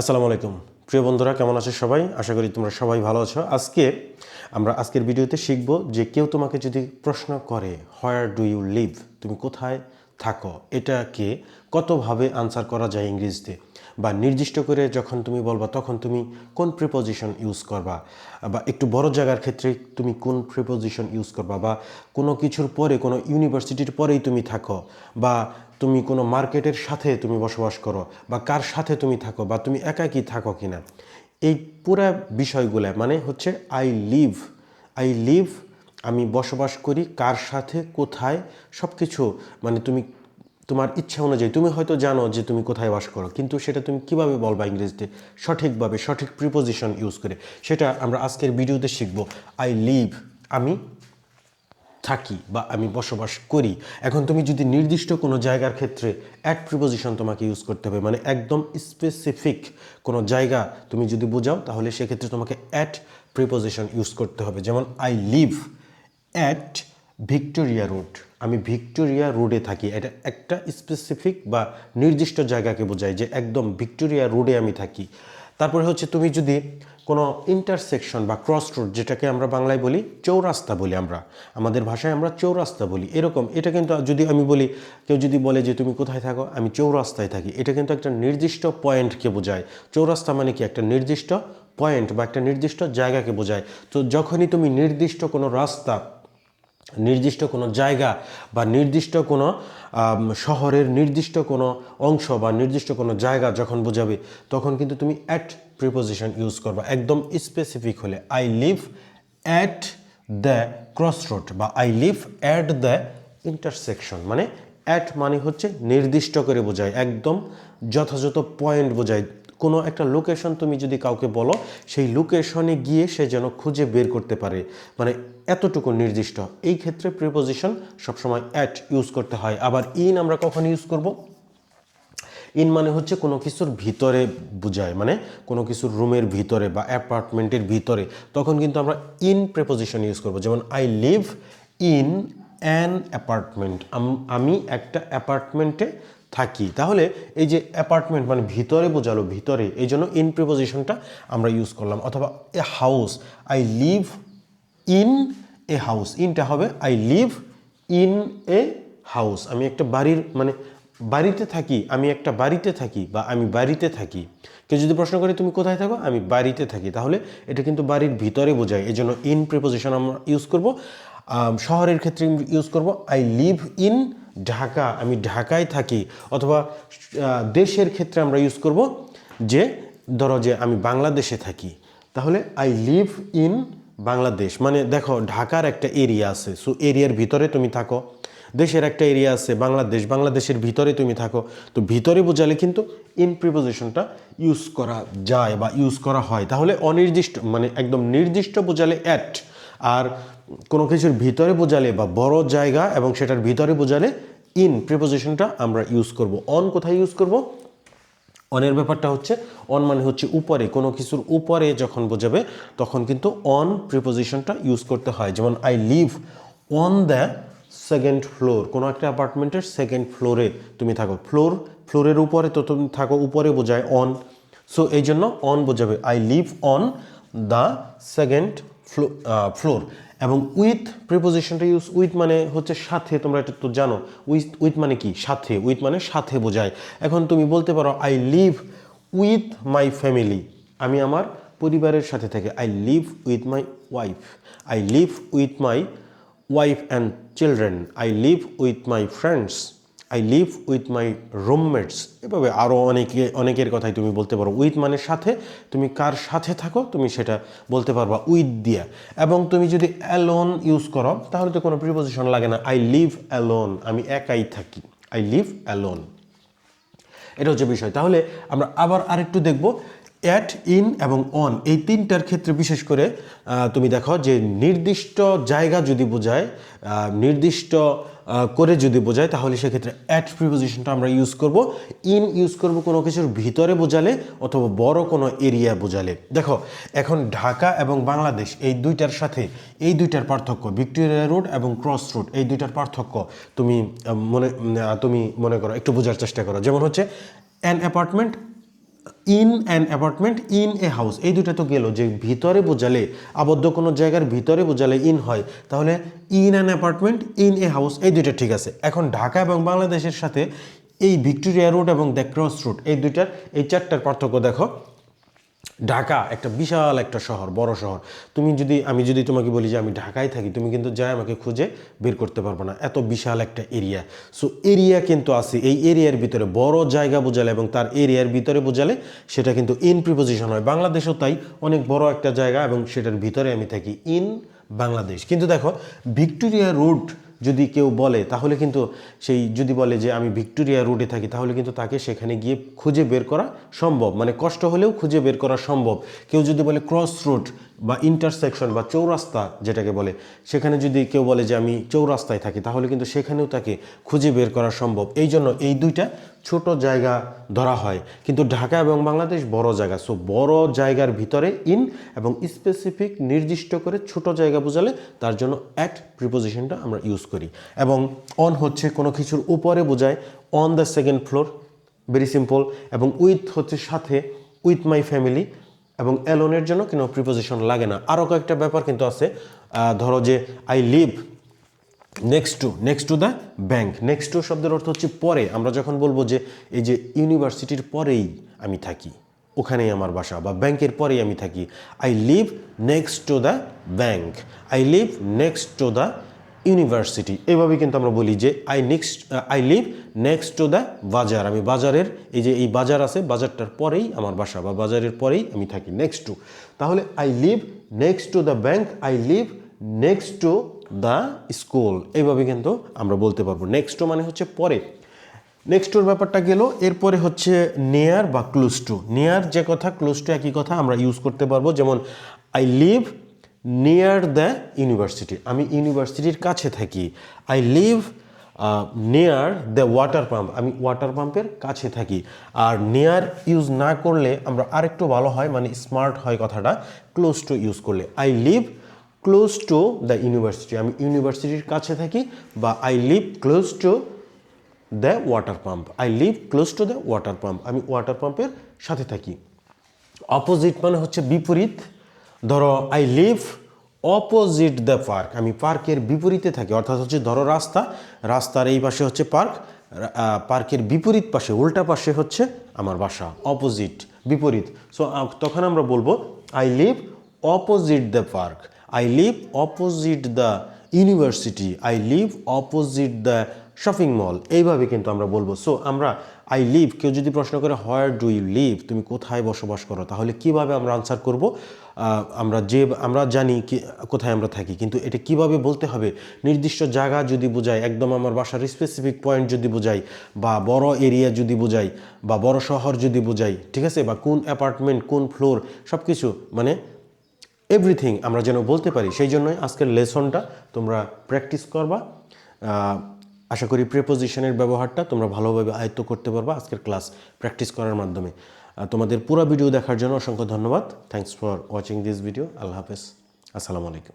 আসসালামু আলাইকুম। প্রিয় বন্ধুরা, কেমন আছো সবাই? আশা করি তোমরা সবাই ভালো আছো। আজকে আমরা আজকের ভিডিওতে শিখব যে কেউ তোমাকে যদি প্রশ্ন করে হোয়ার ডু ইউ লিভ তুমি কোথায় থাকো? এটাকে কতভাবে আনসার করা যায় ইংরেজিতে? বা নির্দিষ্ট করে যখন তুমি বলবা, তখন তুমি কোন প্রিপোজিশন ইউজ করবা? বা একটু বড় জায়গার ক্ষেত্রে তুমি কোন প্রিপোজিশন ইউজ করবা? বা কোনো কিছুর পরে, কোনো ইউনিভার্সিটির পরেই তুমি থাকো? বা তুমি কোনো মার্কেটের সাথে তুমি বসবাস করো? বা কার সাথে তুমি থাকো? বা তুমি একাকি থাকো কিনা? এই পুরা বিষয়গুলো মানে হচ্ছে আই লিভ আই লিভ আমি বসবাস করি কার সাথে, কোথায় সব কিছু মানে তুমি তোমার ইচ্ছা অনুযায়ী, তুমি হয়তো জানো যে তুমি কোথায় বাস করো, কিন্তু সেটা তুমি কীভাবে বলবা ইংরেজিতে? সঠিকভাবে, সঠিক প্রিপোজিশন ইউজ করে। সেটা আমরা আজকের ভিডিওতে শিখব। আই লিভ আমি থাকি বা আমি বসবাস করি। এখন তুমি যদি নির্দিষ্ট কোনো জায়গার ক্ষেত্রে অ্যাট প্রিপোজিশন তোমাকে ইউজ করতে হবে মানে একদম স্পেসিফিক কোনো জায়গা তুমি যদি বোঝাও, তাহলে সেক্ষেত্রে তোমাকে অ্যাট প্রিপোজিশন ইউজ করতে হবে। যেমন I live at Victoria Road আমি ভিক্টোরিয়া রোডে থাকি। এটা একটা স্পেসিফিক বা নির্দিষ্ট জায়গাকে বোঝায় যে একদম ভিক্টোরিয়া রোডে আমি থাকি। তারপরে হচ্ছে তুমি যদি কোনো ইন্টারসেকশন বা ক্রস রোড যেটাকে আমরা বাংলায় বলি চৌরাস্তা বলি আমরা, আমাদের ভাষায় আমরা চৌরাস্তা বলি, এরকম। এটা কিন্তু যদি আমি বলি, কেউ যদি বলে যে তুমি কোথায় থাকো, আমি চৌরাস্তায় থাকি। এটা কিন্তু একটা নির্দিষ্ট পয়েন্টকে বোঝায়। চৌরাস্তা মানে কি? একটা নির্দিষ্ট পয়েন্ট বা একটা নির্দিষ্ট জায়গাকে বোঝায়। তো যখনই তুমি নির্দিষ্ট কোনো রাস্তা নির্দিষ্ট কোনো জায়গা বা নির্দিষ্ট কোনো শহরের নির্দিষ্ট কোনো অংশ বা নির্দিষ্ট কোনো জায়গা যখন বোঝাবে, তখন কিন্তু তুমি অ্যাট প্রিপোজিশন ইউজ করবা। একদম স্পেসিফিক হলে। I live at the cross road বা I live at the intersection মানে অ্যাট মানে হচ্ছে নির্দিষ্ট করে বোঝায়। একদম যথাযথ পয়েন্ট বোঝায়। কোনো একটা লোকেশন তুমি যদি কাউকে বলো, সেই লোকেশনে গিয়ে সে যেন খুঁজে বের করতে পারে। মানে এতটুকু নির্দিষ্ট। এই ক্ষেত্রে প্রিপোজিশন সবসময় অ্যাট ইউজ করতে হয়। আবার ইন আমরা কখন ইউজ করব? ইন মানে হচ্ছে কোনো কিছুর ভিতরে বোঝায়। মানে কোনো কিছুর রুমের ভিতরে বা অ্যাপার্টমেন্টের ভিতরে। তখন কিন্তু আমরা ইন প্রেপোজিশন ইউজ করব। যেমন I live in an apartment আমি একটা অ্যাপার্টমেন্টে থাকি। তাহলে এই যে অ্যাপার্টমেন্ট মানে ভিতরে বোঝালো, ভিতরে, এই জন্য ইন প্রিপোজিশনটা আমরা ইউজ করলাম। অথবা a house I live in a house ইনটা হবে I live in a house আমি একটা বাড়ির মানে বাড়িতে থাকি, আমি একটা বাড়িতে থাকি বা আমি বাড়িতে থাকি। কেউ যদি প্রশ্ন করে, তুমি কোথায় থাকো? আমি বাড়িতে থাকি। তাহলে এটা কিন্তু বাড়ির ভিতরে বোঝায়। এই জন্য ইন প্রিপোজিশন আমরা ইউজ করব। শহরের ক্ষেত্রে ইউজ করব আই লিভ ইন ঢাকা, আমি ঢাকায় থাকি, অথবা দেশের ক্ষেত্রে আমরা ইউজ করব যে, ধরো যে আমি বাংলাদেশে থাকি, তাহলে আই লিভ ইন বাংলাদেশ। মানে দেখো, ঢাকার একটা এরিয়া আছে সো এরিয়ার ভিতরে তুমি থাকো, দেশের একটা এরিয়া আছে, বাংলাদেশ, বাংলাদেশের ভিতরে তুমি থাকো, তো ভিতরে বোঝালে কিন্তু ইন প্রিপোজিশনটা ইউজ করা যায় বা ইউজ করা হয়। তাহলে অনির্দিষ্ট মানে একদম নির্দিষ্ট বোঝালে অ্যাট আর কোনো কিছুর ভিতরে বোঝালে বা বড় জায়গা এবং সেটার ভিতরে বোঝালে ইন প্রিপোজিশনটা আমরা ইউজ করব। অন কোথায় ইউজ করব? অনের ব্যাপারটা হচ্ছে অন মানে হচ্ছে উপরে, কোনো কিছুর উপরে যখন বোঝাবে, তখন কিন্তু অন প্রিপোজিশনটা ইউজ করতে হয়। যেমন I live on the second floor কোনো একটা অ্যাপার্টমেন্টের সেকেন্ড ফ্লোরে তুমি থাকো। ফ্লোর ফ্লোরের উপরে তো তুমি থাকো, উপরে বোঝায় অন সো এই জন্য অন বোঝাবে। I live on the second floor. এবং উইথ প্রিপোজিশনটা ইউজ উইথ মানে হচ্ছে সাথে, তোমরা এটা তো জানো। উইথ উইথ মানে কি? সাথে। উইথ মানে সাথে বোঝায়। এখন তুমি বলতে পারো I live with my family আমি আমার পরিবারের সাথে থাকি। I live with my wife I live with my wife and children I live with my friends I live with my roommates এভাবে আরও অনেকে, অনেকের কথাই তুমি বলতে পারো। উইথ মানে সাথে, তুমি কার সাথে থাকো, তুমি সেটা বলতে পারবা উইথ দিয়া। এবং তুমি যদি অ্যালোন ইউজ করো, তাহলে তো কোনো প্রিপোজিশন লাগে না। আই লিভ অ্যালোন আমি একাই থাকি। আই লিভ অ্যালোন এটা হচ্ছে বিষয়। তাহলে আমরা আবার আরেকটু দেখব অ্যাট ইন এবং অন এই তিনটার ক্ষেত্রে বিশেষ করে তুমি দেখো যে নির্দিষ্ট জায়গা যদি বোঝায় নির্দিষ্ট করে যদি বোঝায়, তাহলে সেক্ষেত্রে অ্যাট প্রিপোজিশনটা আমরা ইউজ করব। ইন ইউজ করব কোনো কিছুর ভিতরে বোঝালে অথবা বড় কোনো এরিয়া বোঝালে। দেখো, এখন ঢাকা এবং বাংলাদেশ, এই দুইটার সাথে, এই দুইটার পার্থক্য, ভিক্টোরিয়া রোড এবং ক্রস রোড, এই দুইটার পার্থক্য তুমি মনে তুমি মনে করো, একটু বোঝার চেষ্টা করো। যেমন হচ্ছে an apartment in an apartment, in a house. এই দুটা তো গেল যে ভিতরে বোঝালে, আবদ্ধ কোনো জায়গার ভিতরে বোঝালে ইন হয়, তাহলে in an apartment, in a house, এই দুইটা ঠিক আছে। এখন ঢাকা এবং বাংলাদেশের সাথে এই ভিক্টোরিয়া রোড এবং দ্য ক্রস রোড, এই দুইটার, এই চারটার পার্থক্য দেখো। ঢাকা একটা বিশাল একটা শহর, বড় শহর। তুমি যদি, আমি যদি তোমাকে বলি যে আমি ঢাকায় থাকি, তুমি কিন্তু যাই আমাকে খুঁজে বের করতে পারবে না। এত বিশাল একটা এরিয়া সো এরিয়া কিন্তু আছে, এই এরিয়ার ভিতরে বড় জায়গা বোঝালে এবং তার এরিয়ার ভিতরে বোঝালে সেটা কিন্তু ইন প্রিপোজিশন হয়। বাংলাদেশও তাই, অনেক বড় একটা জায়গা এবং সেটার ভিতরে আমি থাকি ইন বাংলাদেশ। কিন্তু দেখো, ভিক্টোরিয়া রোড যদি কেউ বলে, তাহলে কিন্তু সেই যদি বলে যে আমি ভিক্টোরিয়া রোডে থাকি, তাহলে কিন্তু তাকে সেখানে গিয়ে খুঁজে বের করা সম্ভব। মানে কষ্ট হলেও খুঁজে বের করা সম্ভব। কেউ যদি বলে ক্রস রোড বা ইন্টারসেকশন বা চৌরাস্তা যেটাকে বলে, সেখানে যদি কেউ বলে যে আমি চৌরাস্তায় থাকি, তাহলে কিন্তু সেখানেও তাকে খুঁজে বের করা সম্ভব। এই জন্য এই দুইটা ছোট জায়গা ধরা হয়। কিন্তু ঢাকা এবং বাংলাদেশ বড় জায়গা। সো বড় জায়গার ভিতরে ইন এবং স্পেসিফিক নির্দিষ্ট করে ছোট জায়গা বোঝালে তার জন্য অ্যাট প্রিপোজিশনটা আমরা ইউজ করি। এবং অন হচ্ছে কোনো কিছুর উপরে বোঝায় on the second floor very simple এবং উইথ হচ্ছে সাথে উইথ মাই ফ্যামিলি এবং অ্যালোনের জন্য কোনো প্রিপোজিশন লাগে না। আরও কয়েকটা ব্যাপার কিন্তু আছে। ধরো যে I live next to next to the bank next to শব্দের অর্থ হচ্ছে পরে। আমরা যখন বলব যে এই যে ইউনিভার্সিটির পরেই আমি থাকি, ওখানেই আমার বাসা বা ব্যাংকের পরেই আমি থাকি I live next to the bank I live next to the university এভাবে কিন্তু আমরা বলি যে I next I live next to the bazaar. আমি বাজারের, এই যে এই বাজার আছে, বাজারটার পরেই আমার বাসা বা বাজারের পরেই আমি থাকি নেক্সট টু তাহলে I live next to the bank I live next to the school এইভাবে কিন্তু আমরা বলতে পারব। নেক্সট টু মানে হচ্ছে পরে। নেক্সট টুর ব্যাপারটা গেল, এরপরে হচ্ছে নেয়ার বা ক্লোজ টু নেয়ার যে কথা ক্লোজ টু একই কথা আমরা ইউজ করতে পারব। যেমন I live near the university আমি ইউনিভার্সিটির কাছে থাকি। I live near the water pump আমি ওয়াটার পাম্পের কাছে থাকি। আর নিয়ার ইউজ না করলে আমরা আরেকটু ভালো হয় মানে স্মার্ট হয় কথাটা ক্লোজ টু ইউজ করলে। I live close to the university আমি ইউনিভার্সিটির কাছে থাকি বা I live close to the water pump I live close to the water pump আমি ওয়াটার পাম্পের সাথে থাকি। অপোজিট মানে হচ্ছে বিপরীত। ধরো I live opposite the park আমি পার্কের বিপরীতে থাকি। অর্থাৎ হচ্ছে, ধরো, রাস্তা। রাস্তার এই পাশে হচ্ছে পার্ক। পার্কের বিপরীত পাশে, উল্টা পাশে হচ্ছে আমার বাসা। অপোজিট বিপরীত। সো তখন আমরা বলব I live opposite the park I live opposite the university I live opposite the shopping mall এইভাবে কিন্তু আমরা বলব। সো আমরা আই লিভ কেউ যদি প্রশ্ন করে হোয়ার ডু ইউ লিভ তুমি কোথায় বসবাস করো? তাহলে কীভাবে আমরা আনসার করব? আমরা যে, আমরা জানি কি, কোথায় আমরা থাকি। কিন্তু এটা কীভাবে বলতে হবে? নির্দিষ্ট জায়গা যদি বোঝায়, একদম আমার বাসার স্পেসিফিক পয়েন্ট যদি বোঝাই বা বড় এরিয়া যদি বোঝাই বা বড় শহর যদি বোঝাই ঠিক আছে? বা কোন অ্যাপার্টমেন্ট কোন ফ্লোর সব কিছু মানে এভরিথিং আমরা যেন বলতে পারি, সেই জন্যই আজকের লেসনটা তোমরা প্র্যাকটিস করবা। আশা করি প্রেপোজিশনের ব্যবহারটা তোমরা ভালোভাবে আয়ত্ত করতে পারবা আজকের ক্লাস প্র্যাকটিস করার মাধ্যমে। তোমাদের পুরো ভিডিও দেখার জন্য অসংখ্য ধন্যবাদ। Thanks for watching this video আল্লাহ হাফেজ। আসসালামু আলাইকুম।